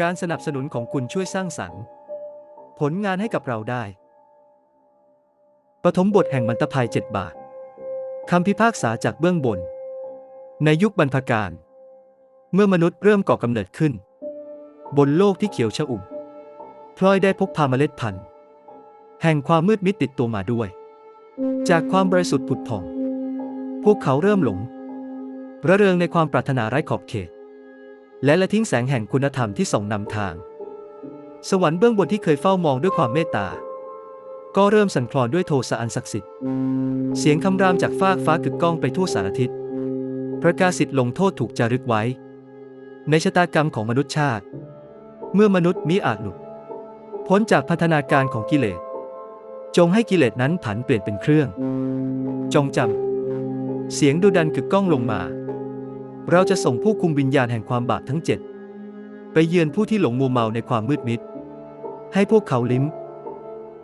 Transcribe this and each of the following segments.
การสนับสนุนของคุณช่วยสร้างสรรค์ ผลงานให้กับเราได้ ปฐมบทแห่งมันตภัยเจ็ดบาทคำพิพากษาจากเบื้องบน ในยุคบรรพกาลเมื่อมนุษย์เริ่มก่อกำเนิดขึ้น บนโลกที่เขียวชอุ่มพลอยได้พกพาเมล็ดพันธุ์แห่งความมืดมิดติดตัวมาด้วย จากความบริสุทธิ์ผุดผ่อง พวกเขาเริ่มหลง ระเริงในความปรารถนาไร้ขอบเขต และละทิ้งแสงแห่งคุณธรรมที่ส่องนำทาง สวรรค์เบื้องบนที่เคยเฝ้ามองด้วยความเมตตา ก็เริ่มสั่นคลอนด้วยโทสะอันศักดิ์สิทธิ์ เสียงคำรามจากฟากฟ้ากึกก้องไปทั่วสารทิศประกาศสิทธิ์ลงโทษถูกจารึกไว้ ในชะตากรรมของมนุษยชาติ เมื่อมนุษย์มิอาจหลุดพ้นจากพัฒนาการของกิเลส จงให้กิเลสนั้นผันเปลี่ยนเป็นเครื่อง จงจำเสียงดุดันกึกก้องลงมา เราจะส่งผู้คุมวิญญาณแห่งความบาปทั้งเจ็ดไปเยือนผู้ที่หลงมัวเมาในความมืดมิด ให้พวกเขาลิ้ม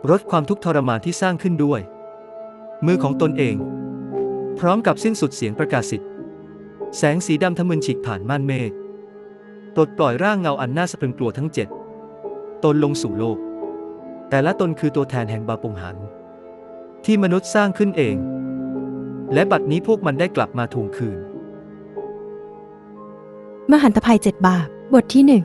รสความทุกข์ทรมานที่สร้างขึ้นด้วย มือของตนเอง พร้อมกับสิ้นสุดเสียงประกาศสิทธิ์แสงสีดำทะมึนฉีกผ่านม่านเมฆตดปล่อยร่างเงาอันน่าสะพรึงกลัวทั้งเจ็ดตนลงสู่โลก แต่ละตนคือตัวแทนแห่งบาปงหันที่มนุษย์สร้างขึ้นเอง และบัดนี้พวกมันได้กลับมาทวงคืน มหันตภัยเจ็ดบาป บทที่หนึ่ง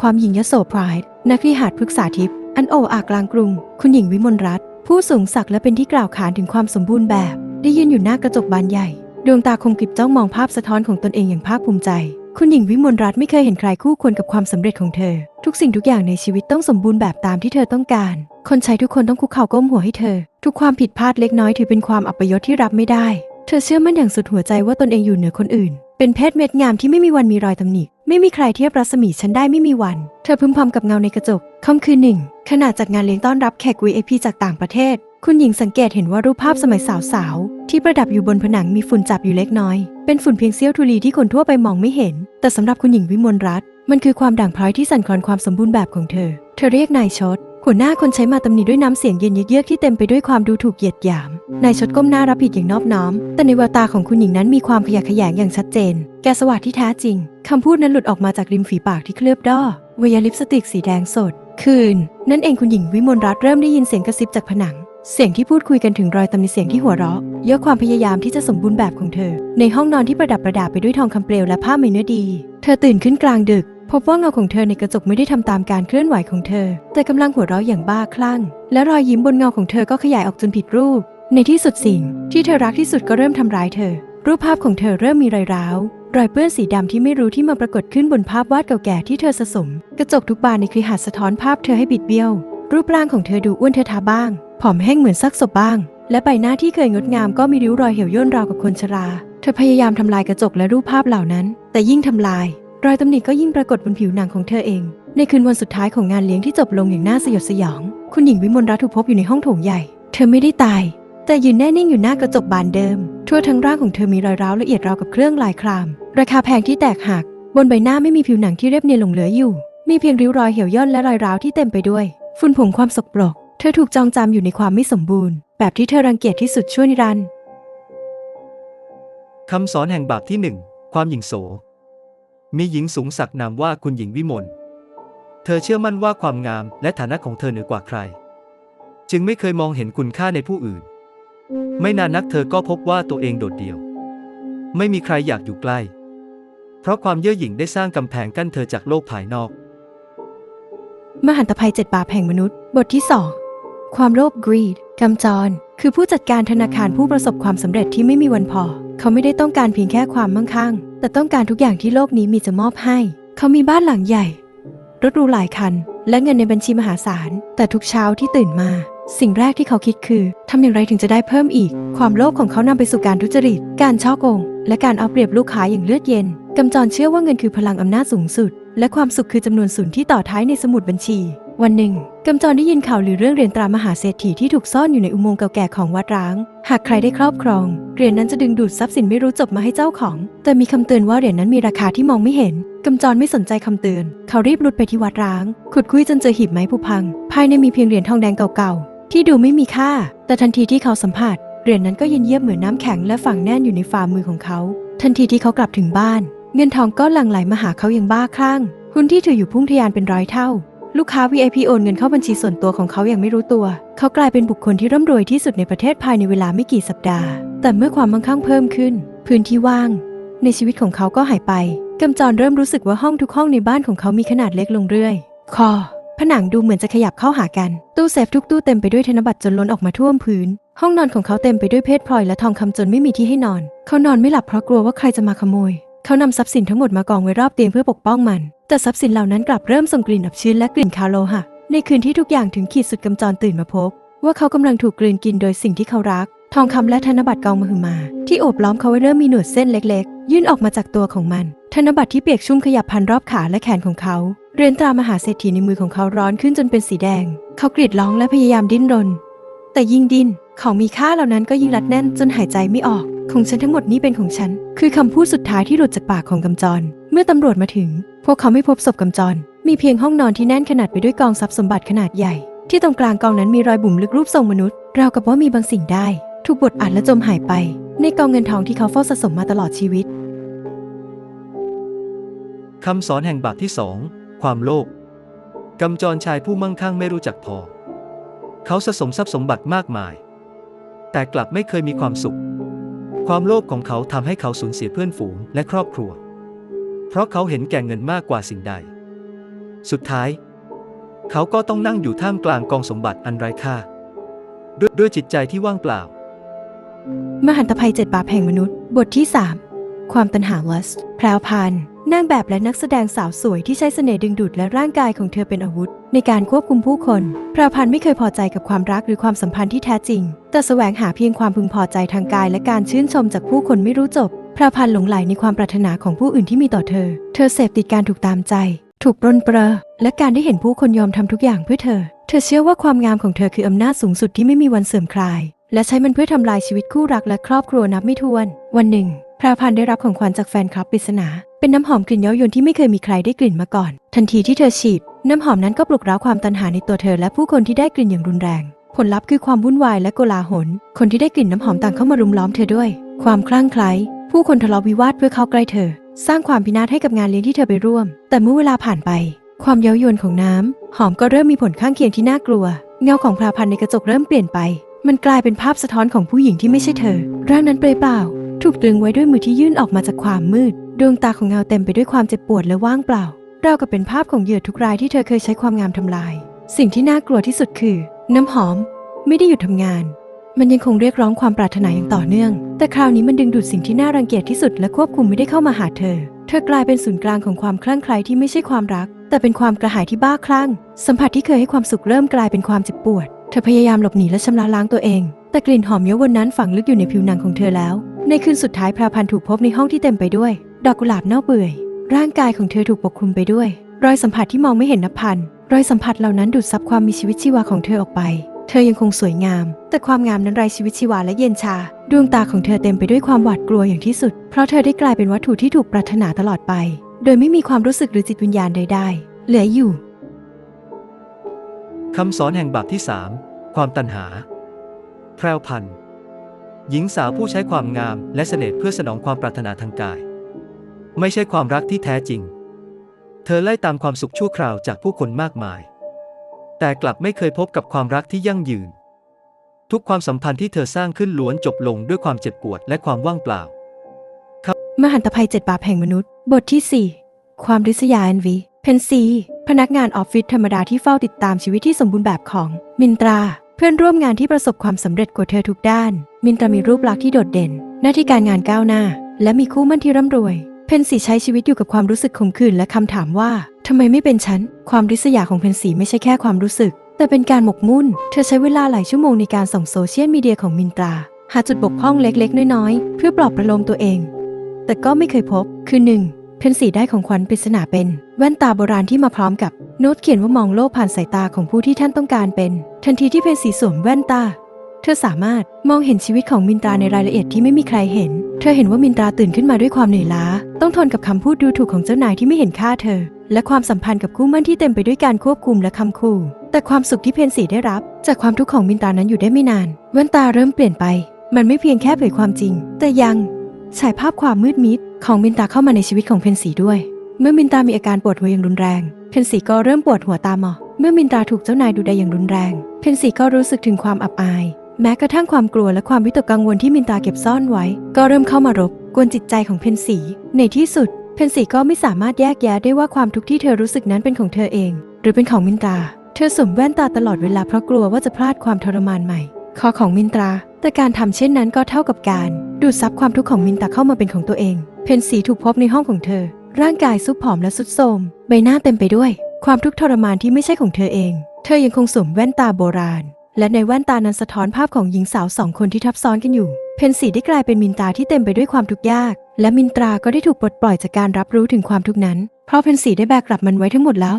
ความหญิงยโสพรายนักริหารพฤกษาทิพย์อันโออากลางกรุง คุณหญิงวิมลรัตน์ผู้สูงศักดิ์และเป็นที่กล่าวขานถึงความสมบูรณ์แบบ ได้ยืนอยู่หน้ากระจกบานใหญ่ ดวงตาคมกริบจ้องมองภาพสะท้อนของตนเองอย่างภาคภูมิใจ คุณหญิงวิมลรัตน์ไม่เคยเห็นใครคู่ควรกับความสำเร็จของเธอ ทุกสิ่งทุกอย่างในชีวิตต้องสมบูรณ์แบบตามที่เธอต้องการ คนใช้ทุกคนต้องคุกเข่าก้มหัวให้เธอ ทุกความผิดพลาดเล็กน้อยถือเป็นความอัปยศที่รับไม่ได้ เธอเชื่อมั่นอย่างสุดหัวใจว่าตนเองอยู่เหนือคนอื่น เป็นเพชรเม็ดงามที่ไม่มีวันมีรอยตำหนิ ไม่มีใครเทียบรัศมีฉันได้ไม่มีวัน เธอพึมพำกับเงาในกระจกค่ำคืนหนึ่งขณะจัดงานเลี้ยงต้อนรับแขก VIP จากต่างประเทศ คุณหญิงสังเกตเห็นว่ารูปภาพสมัยสาวๆ ที่ประดับอยู่บนผนังมีฝุ่นจับอยู่เล็กน้อย เป็นฝุ่นเพียงเสี้ยวธุลีที่คนทั่วไปมองไม่เห็น แต่สำหรับคุณหญิงวิมลรัตน์มันคือความด่างพร้อยที่สั่นคลอนความสมบูรณ์แบบของเธอ เธอเรียกนายชด หัวหน้าคนใช้มาตำหนิด้วยน้ำเสียงเย็นเยือกที่เต็มไปด้วยความดูถูกเหยียดหยาม นายชดก้มหน้ารับผิดอย่างนอบน้อม แต่ในแววตาของคุณหญิงนั้นมีความขยะแขยงอย่างชัดเจน แกสวัสดที่แท้จริง คำพูดนั้นหลุดออกมาจากริมฝีปากที่เคลือบด้อเวยาลิปสติกสีแดงสด คืน นั่นเองคุณหญิงวิมลรัตน์เริ่มได้ยินเสียงกระซิบจากผนัง เสียงที่พูดคุยกันถึงรอยตำหนิเสียงที่หัวเราะ เยกความพยายามที่จะสมบูรณ์แบบของเธอ ในห้องนอนที่ประดับประดาไปด้วยทองคำเปลวและผ้าไหมเนื้อดี เธอตื่นขึ้นกลางดึก พบว่าเงาของเธอในกระจกไม่ได้ทำตามการเคลื่อนไหวของเธอ แต่กำลังหัวเราะอย่างบ้าคลั่ง และรอยยิ้มบนเงาของเธอก็ขยายออกจนผิดรูป ในที่สุดสิ่ง ที่เธอรักที่สุดก็เริ่มทำร้ายเธอ รูปภาพของเธอเริ่มมีรอยร้าวรอยเปื้อนสีดำที่ไม่รู้ที่มาปรากฏขึ้นบนภาพวาดเก่าแก่ที่เธอสะสม กระจกทุกบานในคลิหาสะท้อนภาพเธอให้บิดเบี้ยว รูปร่างของเธอดูอ้วนเทอทาบ้าง ผอมแห้งเหมือนซากศพบ้าง และใบหน้าที่เคยงดงามก็มีริ้วรอยเหี่ยวย่นราวกับคนชรา เธอพยายามทำลายกระจกและรูปภาพเหล่านั้น แต่ยิ่งทำลาย รอยตำหนิก็ยิ่งปรากฏบนผิวหนังของเธอเอง ในคืนวันสุดท้ายของงานเลี้ยงที่จบลงอย่างน่าสยดสยอง คุณหญิงวิมลรัตน์ถูกพบอยู่ในห้องโถงใหญ่ เธอไม่ได้ตาย แต่ยืนแน่นิ่งอยู่หน้ากระจกบานเดิม ทั่วทั้งร่างของเธอมีรอยร้าวละเอียดราวกับเครื่องลายคราม ราคาแพงที่แตกหัก บนใบหน้าไม่มีผิวหนังที่เรียบเนียนหลงเหลืออยู่ มีเพียงริ้วรอยเหี่ยวย่นและรอยร้าวที่เต็มไปด้วย ฝุ่นผงความสกปรก เธอถูกจองจำอยู่ในความไม่สมบูรณ์ แบบที่เธอรังเกียจที่สุดชั่วนิรันดร์คำสอนแห่งบาปที่หนึ่งความหญิงโส มีหญิงสูงศักดิ์นามว่าคุณหญิงวิมล เธอเชื่อมั่นว่าความงามและฐานะของเธอเหนือกว่าใคร จึงไม่เคยมองเห็นคุณค่าในผู้อื่น ไม่นานนักเธอก็พบว่าตัวเองโดดเดี่ยว ไม่มีใครอยากอยู่ใกล้ เพราะความเย่อหยิ่งได้สร้างกำแพงกั้นเธอจากโลกภายนอก มหันตภัยเจ็ดบาปแห่งมนุษย์ บทที่2ความโลภ greed กำจร คือผู้จัดการธนาคารผู้ประสบความสำเร็จที่ไม่มีวันพอ เขาไม่ได้ต้องการเพียงแค่ความมั่งคั่ง แต่ต้องการทุกอย่างที่โลกนี้มีจะมอบให้ เขามีบ้านหลังใหญ่ รถหรูหลายคัน และเงินในบัญชีมหาศาล แต่ทุกเช้าที่ตื่นมา สิ่งแรกที่เขาคิดคือทำอย่างไรถึงจะได้เพิ่มอีก ความโลภของเขานำไปสู่การทุจริต การช่อโกง และการเอาเปรียบลูกค้าอย่างเลือดเย็นกำจรเชื่อว่าเงินคือพลังอำนาจสูงสุด และความสุขคือจำนวนศูนย์ที่ต่อท้ายในสมุดบัญชี วันหนึ่ง กำจรได้ยินข่าวหรือเรื่องเหรียญตรามหาเศรษฐีที่ถูกซ่อนอยู่ในอุโมงค์เก่าแก่ของวัดร้าง หากใครได้ครอบครอง เหรียญนั้นจะดึงดูดทรัพย์สินไม่รู้จบมาให้เจ้าของ แต่มีคำเตือนว่าเหรียญนั้นมีราคาที่มองไม่เห็น กำจรไม่สนใจคำเตือน เขารีบลุดไปที่วัดร้าง ขุดคุยจนเจอหีบไม้ผุพัง ภายในมีเพียงเหรียญทองแดงเก่าๆ ที่ดูไม่มีค่า แต่ทันทีที่เขาสัมผัส เหรียญนั้นก็เย็นเยียบเหมือนน้ำแข็งและฝังแน่นอยู่ในฝ่ามือของเขา ทันทีที่เขากลับถึงบ้าน เงินทองก็หลั่งไหลมาหาเขาอย่างบ้าคลั่งหุ้นที่ถืออยู่พุ่งทะยานเป็นร้อยเท่า ลูกค้า VIP โอนเงินเข้าบัญชีส่วนตัวของเขาอย่างไม่รู้ตัว เขากลายเป็นบุคคลที่ร่ำรวยที่สุดในประเทศภายในเวลาไม่กี่สัปดาห์ แต่เมื่อความมั่งคั่งเพิ่มขึ้น พื้นที่ว่าง ในชีวิตของเขาก็หายไปกำจรเริ่มรู้สึกว่าห้องทุกห้องในบ้านของเขามีขนาดเล็กลงเรื่อย คอ ผนังดูเหมือนจะขยับเข้าหากัน ตู้เซฟทุกตู้เต็มไปด้วยธนบัตรจนล้นออกมาท่วมพื้น ห้องนอนของเขาเต็มไปด้วยเพชรพลอยและทองคำจนไม่มีที่ให้นอน เขานอนไม่หลับเพราะกลัวว่าใครจะมาขโมย เขานำทรัพย์สินทั้งหมดมากองไว้รอบเตียงเพื่อปกป้องมัน แต่ทรัพย์สินเหล่านั้นกลับเริ่มส่งกลิ่นอับชื้นและกลิ่นคาวโลหะ ในคืนที่ทุกอย่างถึงขีดสุดกำจรตื่นมาพบ ว่าเขากำลังถูกกลืนกินโดยสิ่งที่เขารัก ทองคำและธนบัตรกองมหึมา ที่โอบล้อมเขาไว้เริ่มมีหนวดเส้นเล็กๆ ยื่นออกมาจากตัวของมัน ธนบัตรที่เปียกชุ่มขยับพันรอบขาและแขนของเขา เรือนตรามหาเศรษฐีในมือของเขาร้อนขึ้นจนเป็นสีแดง เขากรีดร้องและพยายามดิ้นรน แต่ยิ่งดิ้นของมีค่าเหล่านั้นก็ยิ่งรัดแน่นจนหายใจไม่ออก ของฉันทั้งหมดนี้เป็นของฉัน คือคำพูดสุดท้ายที่หลุดจากปากของกำจร เมื่อตำรวจมาถึง พวกเขาไม่พบศพกำจร มีเพียงห้องนอนที่แน่นขนาดไปด้วยกองทรัพย์สมบัติขนาดใหญ่ ที่ตรงกลางกองนั้นมีรอยบุ๋มลึกรูปทรงมนุษย์ราวกับว่ามีบางสิ่งได้ ถูกบดอัดและจมหายไป ในกองเงินทองที่เขาเฝ้าสะสมมาตลอดชีวิตคำสอนแห่งบาปที่สองความโลภกำจรชายผู้มั่งคั่งไม่รู้จักพอ เขาสะสมทรัพย์สมบัติมากมาย แต่กลับไม่เคยมีความสุข ความโลภของเขาทำให้เขาสูญเสียเพื่อนฝูงและครอบครัว เพราะเขาเห็นแก่เงินมากกว่าสิ่งใด สุดท้าย เขาก็ต้องนั่งอยู่ท่ามกลางกองสมบัติอันไร้ค่า ด้วยด้วยจิตใจที่ว่างเปล่า มหันตภัยเจ็ดบาปแห่งมนุษย์ บทที่ 3 ความตัณหาลัสแพรวพรา นางแบบและนักแสดงสาวสวยที่ใช้เสน่ห์ดึงดูดและร่างกายของเธอเป็นอาวุธ ในการควบคุมผู้คนพรวพรานไม่เคยพอใจกับความรักหรือความสัมพันธ์ที่แท้จริง แต่แสวงหาเพียงความพึงพอใจทางกายและการชื่นชมจากผู้คนไม่รู้จบพรวพรานหลงไหลในความปรารถนาของผู้อื่นที่มีต่อเธอ เธอเสพติดการถูกตามใจ ถูกปรนเปรอและการได้เห็นผู้คนยอมทำทุกอย่างเพื่อเธอ เธอเชื่อว่าความงามของเธอคืออำนาจสูงสุดที่ไม่มีวันเสื่อมคลาย และใช้มันเพื่อทำลายชีวิตคู่รักและครอบครัวนับไม่ถ้วน วันหนึ่งพรวพันธ์ได้รับของขวัญจากแฟนคลับปริศนา เป็นน้ำหอมกลิ่นเย้ายวนที่ไม่เคยมีใครได้กลิ่นมาก่อน ทันทีที่เธอฉีด น้ำหอมนั้นก็ปลุกร้าวความตันหาในตัวเธอและผู้คนที่ได้กลิ่นอย่างรุนแรง ผลลัพธ์คือความวุ่นวายและโกลาหล คนที่ได้กลิ่นน้ำหอมต่างเข้ามารุมล้อมเธอด้วย ความคลั่งไคล้ผู้คนทะเลาะวิวาทเพื่อเข้าใกล้เธอ สร้างความพินาศให้กับงานเลี้ยงที่เธอไปร่วม แต่เมื่อเวลาผ่านไป ความเย้ายวนของน้ำหอมก็เริ่มมีผลข้างเคียงที่น่ากลัว เงาของพราพันในกระจกเริ่มเปลี่ยนไป มันกลายเป็นภาพสะท้อนของผู้หญิงที่ไม่ใช่เธอ ร่างนั้นเปลยเปล่า ถูกตรึงไว้ด้วยมือที่ยื่นออกมาจากความมืด ดวงตาของเงาเต็มไปด้วยความเจ็บปวดและว่างเปล่า เรากับเป็นภาพของเหยื่อทุกรายที่เธอเคยใช้ความงามทำลาย สิ่งที่น่ากลัวที่สุดคือ น้ำหอม ไม่ได้หยุดทำงาน มันยังคงเรียกร้องความปรารถนาอย่างต่อเนื่อง แต่คราวนี้มันดึงดูดสิ่งที่น่ารังเกียจที่สุดและควบคุมไม่ได้เข้ามาหาเธอ เธอกลายเป็นศูนย์กลางของความคลั่งไคล้ที่ไม่ใช่ความรัก แต่เป็นความกระหายที่บ้าคลั่ง สัมผัสที่เคยให้ความสุขเริ่มกลายเป็นความเจ็บปวด ธอพยายามหลบหนีและชำระล้างตัวเอง แต่กลิ่นหอมเยาวนนั้นฝังลึกอยู่ในผิวหนังของเธอแล้ว ในคืนสุดท้ายพราพันธ์ถูกพบในห้องที่เต็มไปด้วย ดอกกุหลาบเน่าเปื่อย ร่างกายของเธอถูกปกคลุมไปด้วย รอยสัมผัสที่มองไม่เห็นนับพัน รอยสัมผัสเหล่านั้นดูดซับความมีชีวิตชีวาของเธอออกไป เธอยังคงสวยงาม แต่ความงามนั้นไร้ชีวิตชีวาและเย็นชา ดวงตาของเธอเต็มไปด้วยความหวาดกลัวอย่างที่สุด เพราะเธอได้กลายเป็นวัตถุที่ถูกปรารถนาตลอดไป โดยไม่มีความรู้สึกหรือจิตวิญญาณใดๆเหลืออยู่คำสอนแห่งบาปที่สาม ความตัณหา แพรวพันธ์หญิงสาวผู้ใช้ความงามและเสน่ห์เพื่อสนองความปรารถนาทางกาย ไม่ใช่ความรักที่แท้จริง เธอไล่ตามความสุขชั่วคราวจากผู้คนมากมาย แต่กลับไม่เคยพบกับความรักที่ยั่งยืน ทุกความสัมพันธ์ที่เธอสร้างขึ้นล้วนจบลงด้วยความเจ็บปวดและความว่างเปล่า มหันตภัยเจ็ดบาปแห่งมนุษย์ บทที่ 4 ความริษยาอันวีเพนซี พนักงานออฟฟิศธรรมดาที่เฝ้าติดตามชีวิตที่สมบูรณ์แบบของมินตรา เพื่อนร่วมงานที่ประสบความสำเร็จกว่าเธอทุกด้าน มินตรามีรูปลักษณ์ที่โดดเด่น หน้าที่การงานก้าวหน้า และมีคู่มั่นที่ร่ำรวย เพนสีใช้ชีวิตอยู่กับความรู้สึกขมขื่นและคำถามว่าทำไมไม่เป็นฉัน ความริษยาของเพนสีไม่ใช่แค่ความรู้สึก แต่เป็นการหมกมุ่น เธอใช้เวลาหลายชั่วโมงในการส่องโซเชียลมีเดียของมินตรา หาจุดบกพร่องเล็กๆ น้อยๆ เพื่อปลอบประโลมตัวเอง แต่ก็ไม่เคยพบ คือหนึ่ง เพนสีได้ของขวัญปริศนาเป็นแว่นตาโบราณที่มาพร้อมกับโน้ตเขียนว่ามองโลกผ่านสายตาของผู้ที่ท่านต้องการเป็น ทันทีที่เพนสีสวมแว่นตา เธอสามารถมองเห็นชีวิตของมินตราในรายละเอียดที่ไม่มีใครเห็น เธอเห็นว่ามินตราตื่นขึ้นมาด้วยความเหนื่อยล้า ต้องทนกับคำพูดดูถูกของเจ้านายที่ไม่เห็นค่าเธอ และความสัมพันธ์กับคู่มั่นที่เต็มไปด้วยการควบคุมและคำขู่ แต่ความสุขที่เพนสีได้รับ จากความทุกข์ของมินตรานั้นอยู่ได้ไม่นาน แว่นตาเริ่มเปลี่ยนไป มันไม่เพียงแค่เผยความจริง แต่ยังฉายภาพความมืดมิด ของมินตาเข้ามาในชีวิตของเพนสีด้วย เมื่อมินตามีอาการปวดหัวอย่างรุนแรง เพนสีก็เริ่มปวดหัวตามหมอเมื่อมินตาถูกเจ้านายดูดายอย่างรุนแรง เพนสีก็รู้สึกถึงความอับอาย แม้กระทั่งความกลัวและความวิตกกังวลที่มินตาเก็บซ่อนไว้ ก็เริ่มเข้ามารบกวนจิตใจของเพนสี ในที่สุด เพนสีก็ไม่สามารถแยกแยะได้ว่าความทุกข์ที่เธอรู้สึกนั้นเป็นของเธอเอง หรือเป็นของมินตา เธอสวมแว่นตาตลอดเวลาเพราะกลัวว่าจะพลาดความทรมานใหม่คอของมินตรา แต่การทำเช่นนั้นก็เท่ากับการ ดูดซับความทุกข์ของมินตาเข้ามาเป็นของตัวเอง เพนสีถูกพบในห้องของเธอ ร่างกายซุบผอมและสุดโทมใบหน้าเต็มไปด้วย ความทุกข์ทรมานที่ไม่ใช่ของเธอเอง เธอยังคงสวมแว่นตาโบราณ และในแว่นตานั้นสะท้อนภาพของหญิงสาวสองคนที่ทับซ้อนกันอยู่ เพนสีได้กลายเป็นมินตราที่เต็มไปด้วยความทุกข์ยาก และมินตราก็ได้ถูกปลดปล่อยจากการรับรู้ถึงความทุกข์นั้น เพราะเพนสีได้แบกกลับมันไว้ทั้งหมดแล้ว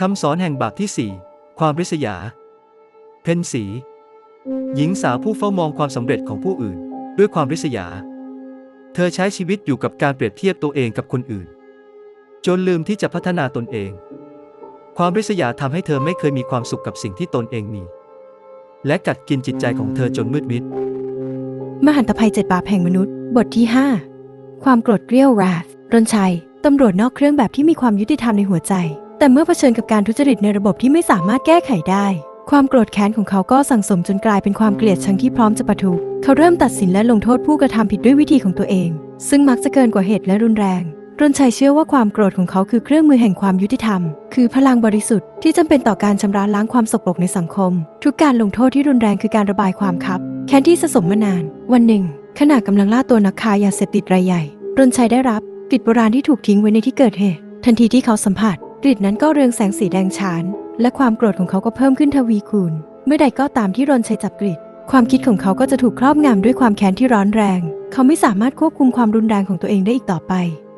คำสอนแห่งบาปที่ 4 ความริษยา เพนสี หญิงสาวผู้เฝ้ามองความสำเร็จของผู้อื่น ด้วยความริษยา เธอใช้ชีวิตอยู่กับการเปรียบเทียบตัวเองกับคนอื่น จนลืมที่จะพัฒนาตนเอง ความริษยาทำให้เธอไม่เคยมีความสุขกับสิ่งที่ตนเองมี และกัดกินจิตใจของเธอจนมืดมิด มหันตภัยเจ็ดบาปแห่งมนุษย์ บทที่ 5 ความโกรธเกรี้ยว wrath รนชัย ตำรวจนอกเครื่องแบบที่มีความยุติธรรมในหัวใจ แต่เมื่อเผชิญกับการทุจริตในระบบที่ไม่สามารถแก้ไขได้ ความโกรธแค้นของเขาก็สั่งสมจนกลายเป็นความเกลียดชังที่พร้อมจะปะทุเขาเริ่มตัดสินและลงโทษผู้กระทำผิดด้วยวิธีของตัวเอง ซึ่งมักจะเกินกว่าเหตุและรุนแรงรนชัยเชื่อว่าความโกรธของเขาคือเครื่องมือแห่งความยุติธรรม คือพลังบริสุทธิ์ที่จำเป็นต่อการชำระล้างความสกปรกในสังคม ทุกการลงโทษที่รุนแรงคือการระบายความคับ แค้นที่สะสมมานาน วันหนึ่ง ขณะกำลังล่าตัวนักค้ายาเสพติดรายใหญ่ รนชัยได้รับกลิ่นโบราณที่ถูกทิ้งไว้ในที่เกิดเหตุ ทันทีที่เขาสัมผัส กลิ่นนั้นก็เรืองแสงสีแดงฉาน และความโกรธของเขาก็เพิ่มขึ้นทวีคูณ เมื่อใดก็ตามที่รนชัยจับกลิ่นความคิดของเขาก็จะถูกครอบงำด้วยความแค้นที่ร้อนแรง เขาไม่สามารถควบคุมความรุนแรงของตัวเองได้อีกต่อไป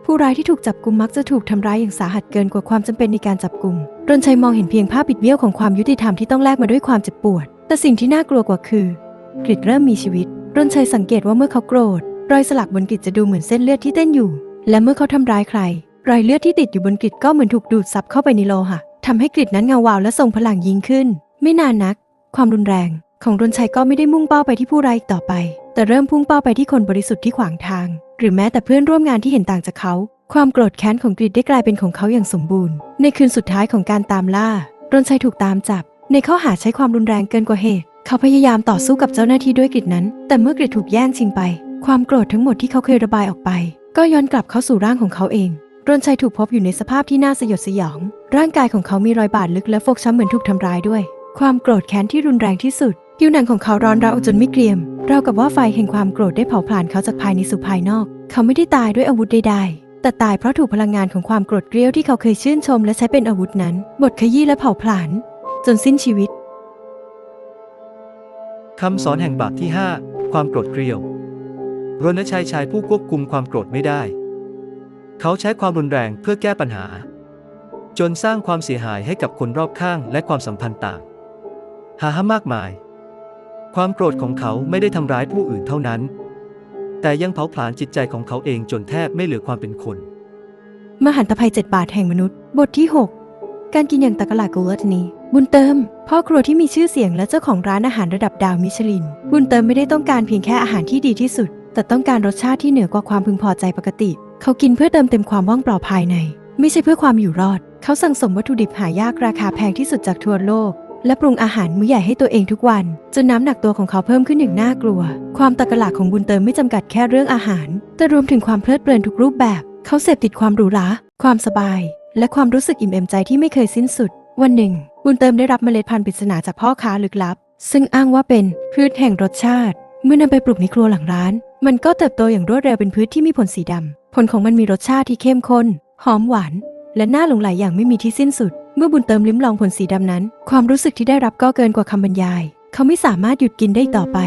ผู้ร้ายที่ถูกจับกุมมักจะถูกทำร้ายอย่างสาหัสเกินกว่าความจำเป็นในการจับกุมรนชัยมองเห็นเพียงภาพบิดเบี้ยวของความยุติธรรมที่ต้องแลกมาด้วยความเจ็บปวด แต่สิ่งที่น่ากลัวกว่าคือกริดเริ่มมีชีวิตรนชัยสังเกตว่าเมื่อเขาโกรธรอยสลักบนกริดจะดูเหมือนเส้นเลือดที่เต้นอยู่ และเมื่อเขาทำร้ายใคร รอยเลือดที่ติดอยู่บนกริดก็เหมือนถูกดูดซับเข้าไปในโลหะทำให้กริดนั้นเงาวาวและทรงพลังยิ่งขึ้น ไม่นานนัก ความรุนแรง ของรนชัยก็ไม่ได้มุ่งเป้าไปที่ผู้ร้ายอีกต่อไป แต่เริ่มพุ่งเป้าไปที่คนบริสุทธิ์ที่ขวางทาง หรือแม้แต่เพื่อนร่วมงานที่เห็นต่างจากเขา ความโกรธแค้นของกริดได้กลายเป็นของเขาอย่างสมบูรณ์ ในคืนสุดท้ายของการตามล่ารนชัยถูกตามจับ ในข้อหาใช้ความรุนแรงเกินกว่าเหตุ เขาพยายามต่อสู้กับเจ้าหน้าที่ด้วยกริดนั้น แต่เมื่อกริดถูกแย่งชิงไป ความโกรธทั้งหมดที่เขาเคยระบายออกไป ก็ย้อนกลับเข้าสู่ร่างของเขาเอง รนชัยถูกพบอยู่ในสภาพที่น่าสยดสยอง ร่างกายของเขามีรอยบาดลึกและฟกช้ำเหมือนถูกทำร้ายด้วย ความโกรธแค้นที่รุนแรงที่สุดผิวหนังของเขาร้อนระอุจนไม่เกรียม เราวกับว่าไฟแห่งความโกรธได้เผาผลาญเขาจากภายในสู่ภายนอก เขาไม่ได้ตายด้วยอาวุธใดๆ แต่ตายเพราะถูกพลังงานของความโกรธเกรี้ยวที่เขาเคยชื่นชม และใช้เป็นอาวุธนั้นบดขยี้และเผาผลาญจนสิ้นชีวิตคำสอนแห่งบาปที่ 5 ความโกรธเกรี้ยวรณชัยชายผู้ควบคุมความโกรธไม่ได้ เขาใช้ความรุนแรงเพื่อแก้ปัญหา จนสร้างความเสียหายให้กับคนรอบข้างและความสัมพันธ์ต่าง หาหามากมาย ความโกรธของเขาไม่ได้ทำร้ายผู้อื่นเท่านั้น แต่ยังเผาผลาญจิตใจของเขาเองจนแทบไม่เหลือความเป็นคน มหันตภัยเจ็ดบาทแห่งมนุษย์ บทที่ 6 การกินอย่างตะกละกูเลตนีบุญเติม พ่อครัวที่มีชื่อเสียงและเจ้าของร้านอาหารระดับดาวมิชลิน บุญเติมไม่ได้ต้องการเพียงแค่อาหารที่ดีที่สุด แต่ต้องการรสชาติที่เหนือกว่าความพึงพอใจปกติ เขากินเพื่อเติมเต็มความว่างเปล่าภายใน ไม่ใช่เพื่อความอยู่รอด เขาสั่งสมวัตถุดิบหายากราคาแพงที่สุดจากทั่วโลก และปรุงอาหารมื้อใหญ่ให้ตัวเองทุกวัน จนน้ำหนักตัวของเขาเพิ่มขึ้นอย่างน่ากลัว ความตะกละของบุญเติมไม่จำกัดแค่เรื่องอาหาร แต่รวมถึงความเพลิดเพลินทุกรูปแบบ เขาเสพติดความหรูหราความสบาย และความรู้สึกอิ่มเอมใจที่ไม่เคยสิ้นสุด วันหนึ่ง บุญเติมได้รับเมล็ดพันธุ์ปริศนาจากพ่อค้าลึกลับ ซึ่งอ้างว่าเป็นพืชแห่งรสชาติ เมื่อนำไปปลูกในครัวหลังร้าน มันก็เติบโตอย่างรวดเร็วเป็นพืชที่มีผลสีดำ ผลของมันมีรสชาติที่เข้มข้น หอมหวาน และน่าหลงใหลอย่างไม่มีที่สิ้นสุด เมื่อบุญเติมลิ้มลองผลสีดำนั้น ความรู้สึกที่ได้รับก็เกินกว่าคำบรรยาย เขาไม่สามารถหยุดกินได้ต่อไป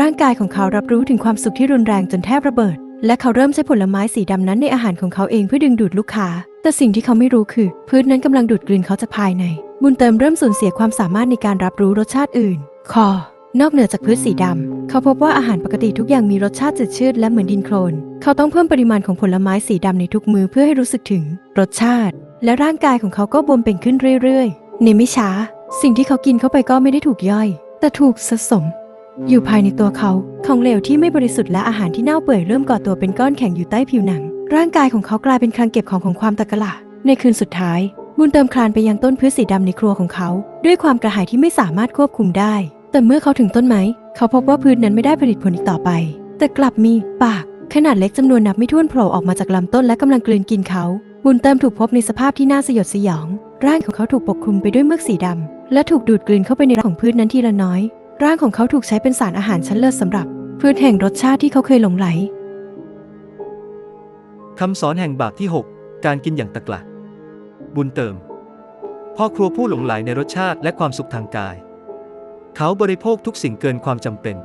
ร่างกายของเขารับรู้ถึงความสุขที่รุนแรงจนแทบระเบิด และเขาเริ่มใช้ผลไม้สีดำนั้นในอาหารของเขาเองเพื่อดึงดูดลูกค้า แต่สิ่งที่เขาไม่รู้คือ พืชนั้นกำลังดูดกลืนเขาจากภายใน บุญเติมเริ่มสูญเสียความสามารถในการรับรู้รสชาติอื่น คอ นอกเหนือจากพืชสีดำ เขาพบว่าอาหารปกติทุกอย่างมีรสชาติจืดชืดและเหมือนดินโคลน เขาต้องเพิ่มปริมาณของผลไม้สีดำในทุกมือเพื่อให้รู้สึกถึง รสชาติ และร่างกายของเขาก็บวมเป็นขึ้นเรื่อยๆ ในไม่ช้า สิ่งที่เขากินเข้าไปก็ไม่ได้ถูกย่อย แต่ถูกสะสม อยู่ภายในตัวเขา ของเหลวที่ไม่บริสุทธิ์และอาหารที่เน่าเปื่อยเริ่มก่อตัวเป็นก้อนแข็งอยู่ใต้ผิวหนัง ร่างกายของเขากลายเป็นคลังเก็บของของความตะกละ ในคืนสุดท้าย บุญเติมคลานไปยังต้นพืชสีดำในครัวของเขา ด้วยความกระหายที่ไม่สามารถควบคุมได้ แต่เมื่อเขาถึงต้นไม้ เขาพบว่าพืชนั้นไม่ได้ผลิตผลอีกต่อไป แต่กลับมีปาก ขนาดเล็กจำนวนนับไม่ถ้วนโผล่ออกมาจากลำต้นและกำลังกลืนกินเขา บุญเติมถูกพบในสภาพที่น่าสยดสยอง ร่างของเขาถูกปกคลุมไปด้วยเมือกสีดำและถูกดูดกลืนเข้าไปในร่างของพืชนั้นทีละน้อย ร่างของเขาถูกใช้เป็นสารอาหารชั้นเลิศสำหรับ พืชแห่งรสชาติที่เขาเคยหลงไหลคำสอนแห่งบาปที่ 6 การกินอย่างตะกละบุญเติม พ่อครัวผู้หลงไหลในรสชาติและความสุขทางกาย เขาบริโภคทุกสิ่งเกินความจำเป็น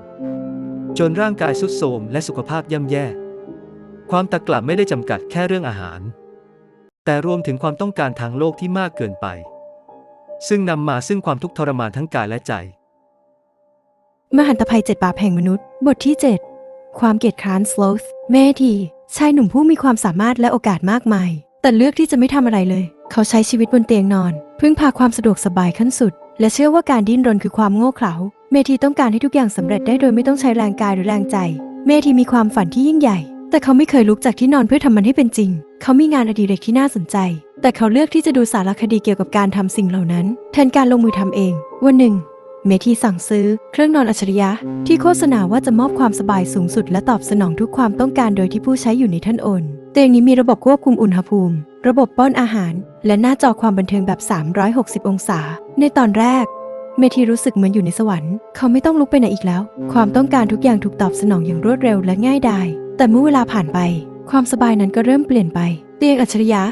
จนร่างกายทรุดโทรมและสุขภาพย่ำแย่ ความตะกละไม่ได้จำกัดแค่เรื่องอาหาร แต่รวมถึงความต้องการทางโลกที่มากเกินไป ซึ่งนำมาซึ่งความทุกข์ทรมานทั้งกายและใจ มหันตภัยเจ็ดบาปแห่งมนุษย์ บทที่ 7 ความเกียจคร้าน sloth แม่ทีชายหนุ่มผู้มีความสามารถและโอกาสมากมาย แต่เลือกที่จะไม่ทำอะไรเลย เขาใช้ชีวิตบนเตียงนอน พึ่งพาความสะดวกสบายขั้นสุด และเชื่อว่าการดิ้นรนคือความโง่เขลา เมธีต้องการให้ทุกอย่างสำเร็จได้โดยไม่ต้องใช้แรงกายหรือแรงใจ เมธีมีความฝันที่ยิ่งใหญ่ แต่เขาไม่เคยลุกจากที่นอนเพื่อทำมันให้เป็นจริง เขามีงานอดิเรกที่น่าสนใจ แต่เขาเลือกที่จะดูสารคดีเกี่ยวกับการทำสิ่งเหล่านั้น แทนการลงมือทำเอง วันหนึ่ง เมทีสั่งซื้อเครื่องนอนอัจฉริยะ ที่โฆษณาว่าจะมอบความสบายสูงสุด และตอบสนองทุกความต้องการโดยที่ผู้ใช้อยู่ในท่านโอน เตียงนี้มีระบบควบคุมอุณหภูมิ ระบบป้อนอาหาร และหน้าจอความบันเทิงแบบ 360 องศา ในตอนแรก เมทีรู้สึกเหมือนอยู่ในสวรรค์ เขาไม่ต้องลุกไปไหนอีกแล้ว ความต้องการทุกอย่างถูกตอบสนองอย่างรวดเร็วและง่ายดาย แต่เมื่อเวลาผ่านไป ความสบายนั้นก็เริ่มเปลี่ยนไป เตียงอัจฉริยะ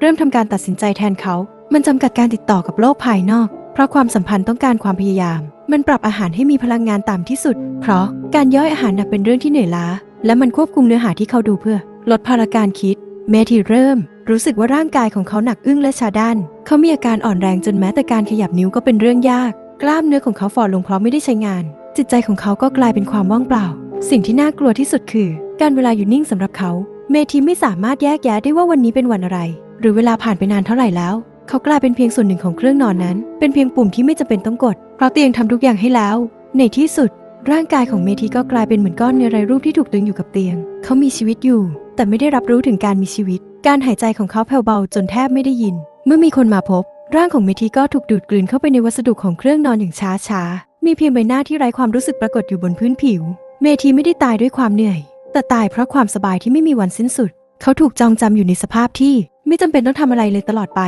เริ่มทำการตัดสินใจแทนเขา มันจำกัดการติดต่อกับโลกภายนอก ราะความสัมพันธ์ต้องการความพยายาม มันปรับอาหารให้มีพลังงานต่ำที่สุด เพราะการย่อยอาหารนักเป็นเรื่องที่เหนื่อยล้า และมันควบคุมเนื้อหาที่เขาดูเพื่อ ลดภาระการคิด เมทีเริ่ม รู้สึกว่าร่างกายของเขาหนักอึ้งและชาด้าน เขามีอาการอ่อนแรงจนแม้แต่การขยับนิ้วก็เป็นเรื่องยาก กล้ามเนื้อของเขาฝ่อลงเพราะไม่ได้ใช้งาน จิตใจของเขาก็กลายเป็นความว่างเปล่า สิ่งที่น่ากลัวที่สุดคือ การเวลาอยู่นิ่งสำหรับเขา เมทีไม่สามารถแยกแยะได้ว่าวันนี้เป็นวันอะไร หรือเวลาผ่านไปนานเท่าไหร่แล้ว เขากลายเป็นเพียงส่วนหนึ่งของเครื่องนอนนั้น เป็นเพียงปุ่มที่ไม่จำเป็นต้องกด เพราะเตียงทำทุกอย่างให้แล้ว ในที่สุด ร่างกายของเมทีก็กลายเป็นเหมือนก้อนเนื้อไรรูปที่ถูกตึงอยู่กับเตียง เขามีชีวิตอยู่ แต่ไม่ได้รับรู้ถึงการมีชีวิต การหายใจของเขาแผ่วเบาจนแทบไม่ได้ยิน เมื่อมีคนมาพบ ร่างของเมทีก็ถูกดูดกลืนเข้าไปในวัสดุของเครื่องนอนอย่างช้าช้ามีเพียงใบหน้าที่ไร้ความรู้สึกปรากฏอยู่บนพื้นผิว เมทีไม่ได้ตายด้วยความเหนื่อย แต่ตายเพราะความสบายที่ไม่มีวันสิ้นสุด เขาถูกจองจำอยู่ในสภาพที่ไม่จำเป็นต้องทำอะไรเลยตลอดไป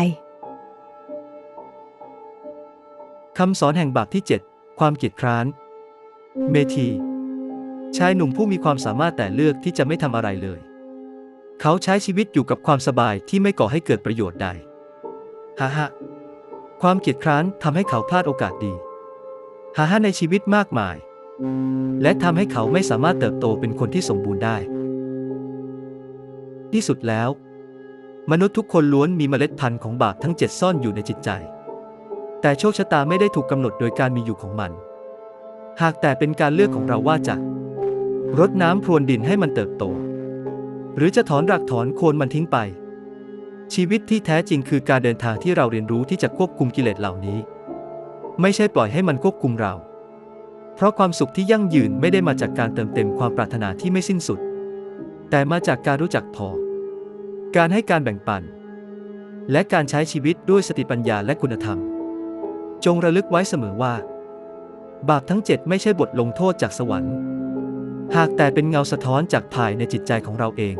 คำสอนแห่งบาปที่ 7 ความเกียจคร้าน เมธี ชายหนุ่มผู้มีความสามารถแต่เลือกที่จะไม่ทำอะไรเลย เขาใช้ชีวิตอยู่กับความสบายที่ไม่ก่อให้เกิดประโยชน์ใดฮ่าฮ่าความเกียจคร้านทำให้เขาพลาดโอกาสดีฮ่าฮ่าในชีวิตมากมาย และทำให้เขาไม่สามารถเติบโตเป็นคนที่สมบูรณ์ได้ ที่สุดแล้ว มนุษย์ทุกคนล้วนมีเมล็ดพันธุ์ของบาปทั้งเจ็ดซ่อนอยู่ในจิตใจ แต่โชคชะตาไม่ได้ถูกกำหนดโดยการมีอยู่ของมัน หากแต่เป็นการเลือกของเราว่าจะรดน้ำพรวนดินให้มันเติบโต หรือจะถอนรากถอนโคนมันทิ้งไป ชีวิตที่แท้จริงคือการเดินทางที่เราเรียนรู้ที่จะควบคุมกิเลสเหล่านี้ ไม่ใช่ปล่อยให้มันควบคุมเรา เพราะความสุขที่ยั่งยืนไม่ได้มาจากการเติมเต็มความปรารถนาที่ไม่สิ้นสุด แต่มาจากการรู้จักพอ การให้การแบ่งปัน และการใช้ชีวิตด้วยสติปัญญาและคุณธรรม จงระลึกไว้เสมอว่า บาปทั้งเจ็ดไม่ใช่บทลงโทษจากสวรรค์ หากแต่เป็นเงาสะท้อนจากภายในจิตใจของเราเอง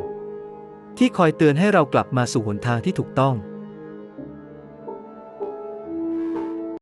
ที่คอยเตือนให้เรากลับมาสู่หนทางที่ถูกต้อง